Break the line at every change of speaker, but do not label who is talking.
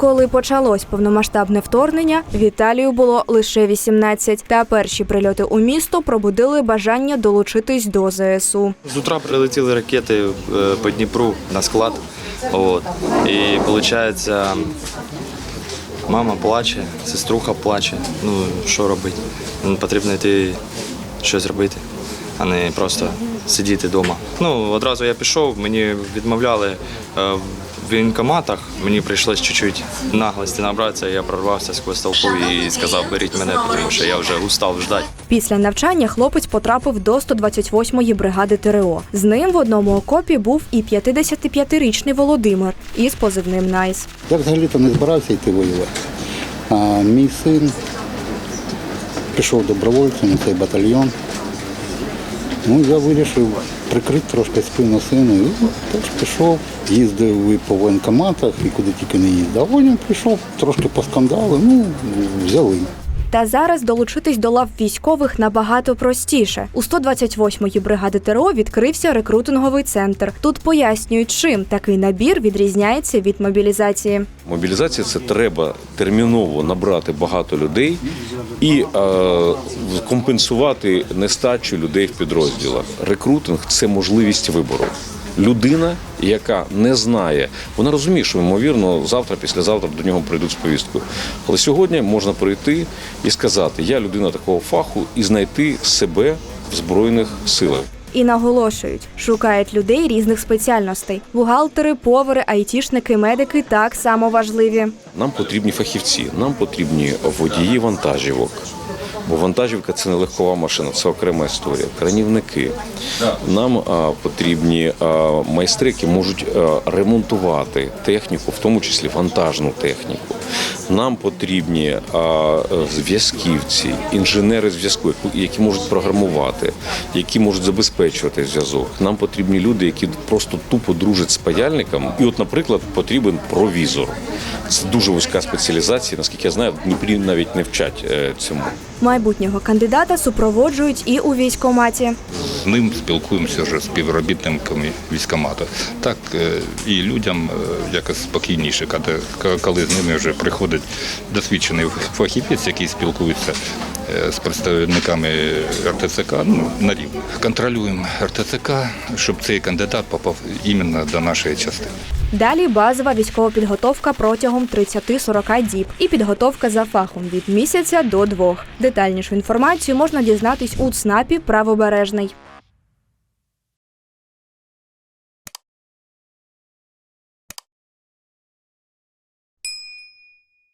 Коли почалось повномасштабне вторгнення, Віталію було лише 18. Та перші прильоти у місто пробудили бажання долучитись до ЗСУ.
З утра прилетіли ракети е, по Дніпру на склад. От. І виходить, мама плаче, сеструха плаче. Ну, що робити? Потрібно йти щось робити, а не просто сидіти вдома. Ну, одразу я пішов, мені відмовляли е, в воєнкоматах. Мені прийшлось чуть-чуть наглості набратися, я прорвався сквозь толпу і сказав, беріть мене, тому що я вже устав ждати.
Після навчання хлопець потрапив до 128-ї бригади ТРО. З ним в одному окопі був і 55-річний Володимир із позивним Найс.
Я взагалі-то не збирався йти воювати. А мій син пішов добровольцем у цей батальйон. Ну, я вирішив прикрити трошки спину сину. І теж пішов, їздив і по воєнкоматах, і куди тільки не їздив. А потім прийшов, трошки поскандали, ну, взяли.
Та зараз долучитись до лав військових набагато простіше. У 128-ї бригади ТРО відкрився рекрутинговий центр. Тут пояснюють, чим такий набір відрізняється від мобілізації.
Мобілізація це треба терміново набрати багато людей і е, компенсувати нестачу людей в підрозділах. Рекрутинг це можливість вибору. Людина, яка не знає, вона розуміє, що ймовірно завтра, післязавтра до нього прийдуть з повісткою. Але сьогодні можна прийти і сказати: я людина такого фаху, і знайти себе в збройних силах.
І наголошують, шукають людей різних спеціальностей. Бухгалтери, повари, айтішники, медики так само важливі.
Нам потрібні фахівці, нам потрібні водії вантажівок. Бо вантажівка це не легкова машина, це окрема історія. Кранівники. Нам потрібні майстри, які можуть ремонтувати техніку, в тому числі вантажну техніку. Нам потрібні зв'язківці, інженери зв'язку, які можуть програмувати, які можуть забезпечувати зв'язок. Нам потрібні люди, які просто тупо дружать з паяльником. І, от, наприклад, потрібен провізор. Це дуже вузька спеціалізація. Наскільки я знаю, в Дніпрі навіть не вчать е, цьому.
Майбутнього кандидата супроводжують і у військкоматі.
з ним спілкуємося вже з співробітниками військкомату. Так е, і людям е, якось спокійніше, коли- з ними вже приходить досвідчений фахівець, який спілкується з представниками РТЦК ну, на рівні. Контролюємо РТЦК, щоб цей кандидат попав іменно до нашої частини.
Далі базова військова підготовка протягом 30-40 діб і підготовка за фахом від місяця до двох. Детальнішу інформацію можна дізнатись у ЦНАПі Правобережний.